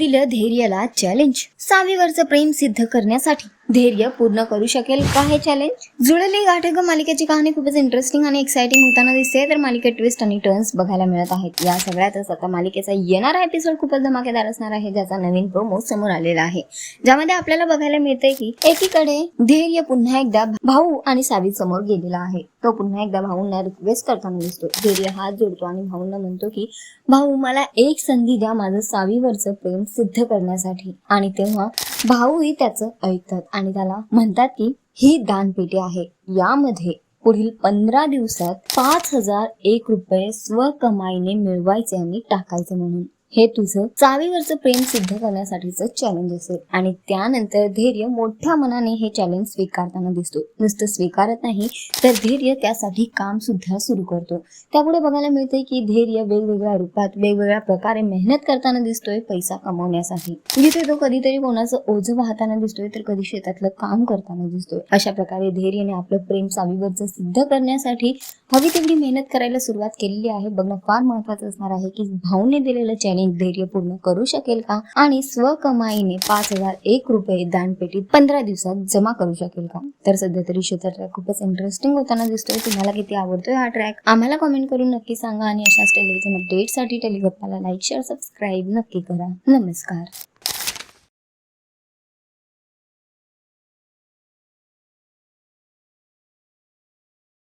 दिलं धैर्यला चॅलेंज सावीवरचं प्रेम सिद्ध करण्यासाठी धैर्य पूर्ण करू शकेल का हे चॅलेंज जुळली गाठक ग मालिकेची कहाणी खूपच इंटरेस्टिंग आणि एक्साइटिंग होताना दिसते. तर मालिकेत ट्विस्ट आणि टर्न्स बघायला मिळत आहेत. या सगळ्यातच आता मालिकेचा येणारा एपिसोड खूपच धमाकेदार असणार आहे ज्याचा नवीन प्रोमो समोर आलेला आहे. ज्यामध्ये आपल्याला बघायला मिळतंय की एकीकडे धैर्य पुन्हा एकदा भाऊ आणि सावी समोर गेलेला आहे. तो पुन्हा एकदा भाऊंना रिक्वेस्ट करताना दिसतो. धैर्य हात जोडतो आणि भाऊंना म्हणतो की भाऊ मला एक संधी द्या. माझं सावीवरचं प्रेम सिद्ध करण्यासाठी. आणि तेव्हा भाऊही त्याचं ऐकतात आणि त्याला म्हणतात की ही दानपेटी आहे. यामध्ये पुढील पंधरा दिवसात पाच हजार एक रुपये स्वकमाईने मिळवायचे आणि टाकायचे म्हणून. हे तुझं चावीवरचं प्रेम सिद्ध करण्यासाठीचं चॅलेंज असेल. आणि त्यानंतर धैर्य मोठ्या मनाने हे चॅलेंज स्वीकारताना दिसतो. नुसतं स्वीकारत नाही तर धैर्य त्यासाठी काम सुद्धा सुरू करतो. त्यामुळे बघायला मिळते की धैर्य वेगवेगळ्या रूपात वेगवेगळ्या प्रकारे मेहनत करताना दिसतोय पैसा कमवण्यासाठी. जिथे तो कधीतरी कोणाचं ओझं वाहताना दिसतोय तर कधी शेतातलं काम करताना दिसतोय. अशा प्रकारे धैर्यने आपलं प्रेम चावीवरचं सिद्ध करण्यासाठी हवी तेवढी मेहनत करायला सुरुवात केलेली आहे. बघणं फार महत्वाचं असणार आहे की भाऊने दिलेलं चॅलेंज धैर्य पूर्ण करू शकेल का? आणि स्वकमाईने पाच हजार एक रुपये दानपेटीत पंधरा दिवसात जमा करू शकेल का? तर सध्या तरी शेतात ट्रॅक खूपच इंटरेस्टिंग होताना दिसतोय. तुम्हाला किती आवडतोय हा ट्रॅक आम्हाला कमेंट करून नक्की सांगा आणि अशाच टेलिव्हिजन अपडेटसाठी टेलिगप्पाला लाईक शेअर सबस्क्राईब नक्की करा. नमस्कार.